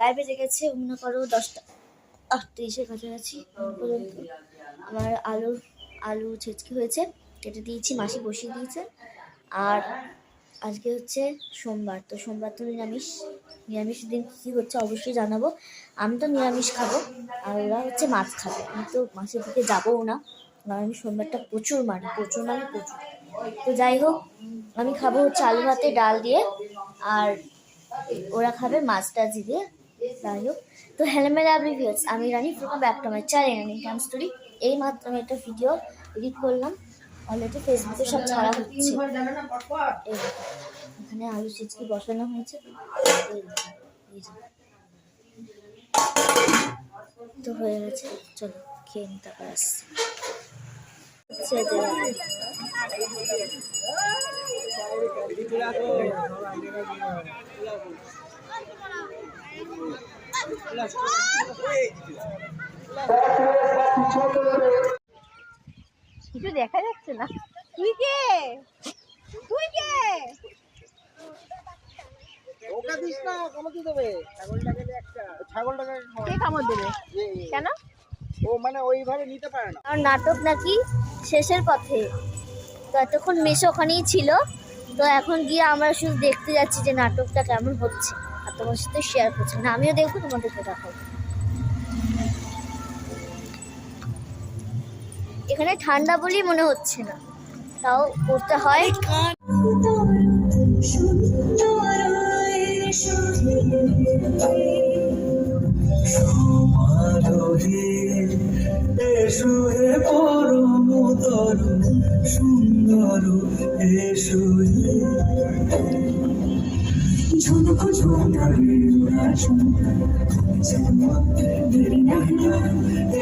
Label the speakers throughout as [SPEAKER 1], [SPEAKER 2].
[SPEAKER 1] গায়ে বেজে গেছে, মনে করো দশটা, আটত্রিশের কাছাকাছি পর্যন্ত। আমার আলু আলু ছেচকি হয়েছে, কেটে দিয়েছি, মাসি বসিয়ে দিয়েছে। আর আজকে হচ্ছে সোমবার, তো সোমবার তো নিরামিষ। নিরামিষ দিন কী হচ্ছে অবশ্যই জানাব। আমি তো নিরামিষ খাব, আর ওরা হচ্ছে মাছ খাবে। আমি তো মাছের দিকে যাবোও না, কারণ আমি সোমবারটা প্রচুর মানি, প্রচুর মানে প্রচুর। তো যাই হোক, আমি খাব হচ্ছে আলু ভাতে, ডাল দিয়ে, আর ওরা খাবে মাছ টাছ দিয়ে। যাই হোক তো হেলমেট রিভিউস আমি Rani from back to my channel Rani cam story এই আমি একটা ভিডিও এডিট করলাম। অলরেডি ফেসবুকে সব ছাড়া হচ্ছে। এখানে আলু চিচকি বসানো হয়েছে। তো হয়ে গেছে, চলো খেয়ে নিতে তারপর আসছি।
[SPEAKER 2] কিছু দেখা যাচ্ছে না। তুই কে? তুই কে?
[SPEAKER 3] ওটা দিস না কমাতে দেবে। ছাগলটাকে একটা ছাগলটাকে
[SPEAKER 2] কে কামড় দেবে? কেন?
[SPEAKER 3] ও মানে ওইভাবে নিতে পারে না।
[SPEAKER 1] আর নাটক নাকি শেষের পথে। তো এতক্ষণ মেশো ওখানেই ছিল তো এখন গিয়ে আমরা শুধু দেখতে যাচ্ছি যে নাটকটা কেমন হচ্ছে আর তোমার সাথে শেয়ার করছি না আমিও দেখব তোমাদেরকে দেখাবো এখানে ঠান্ডা বলেই মনে হচ্ছে না তাও করতে হয়
[SPEAKER 4] এসো হে তরু সুন্দর এসো ঝুমক ঝুমকারে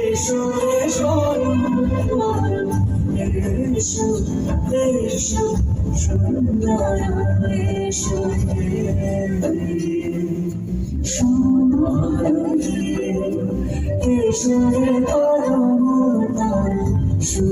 [SPEAKER 4] এসো এসো এসো এসো সুন্দর এসো এসো হে পরম সুন্দর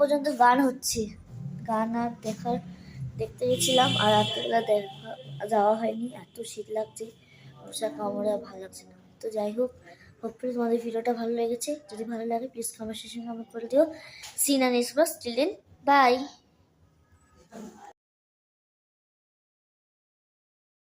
[SPEAKER 1] পর্যন্ত গান হচ্ছে। গান আর দেখার, দেখতে গেছিলাম আর রাত্রেবেলা দেখা, যাওয়া হয়নি। এত শীত লাগছে মশা কামড়ে ভালো লাগছে না। তো যাই হোক হোপফুলি তোমাদের ভিডিওটা ভালো লেগেছে। যদি ভালো লাগে প্লিজ কমেন্ট সেশন কমেন্ট করে দিও। Scene and express children by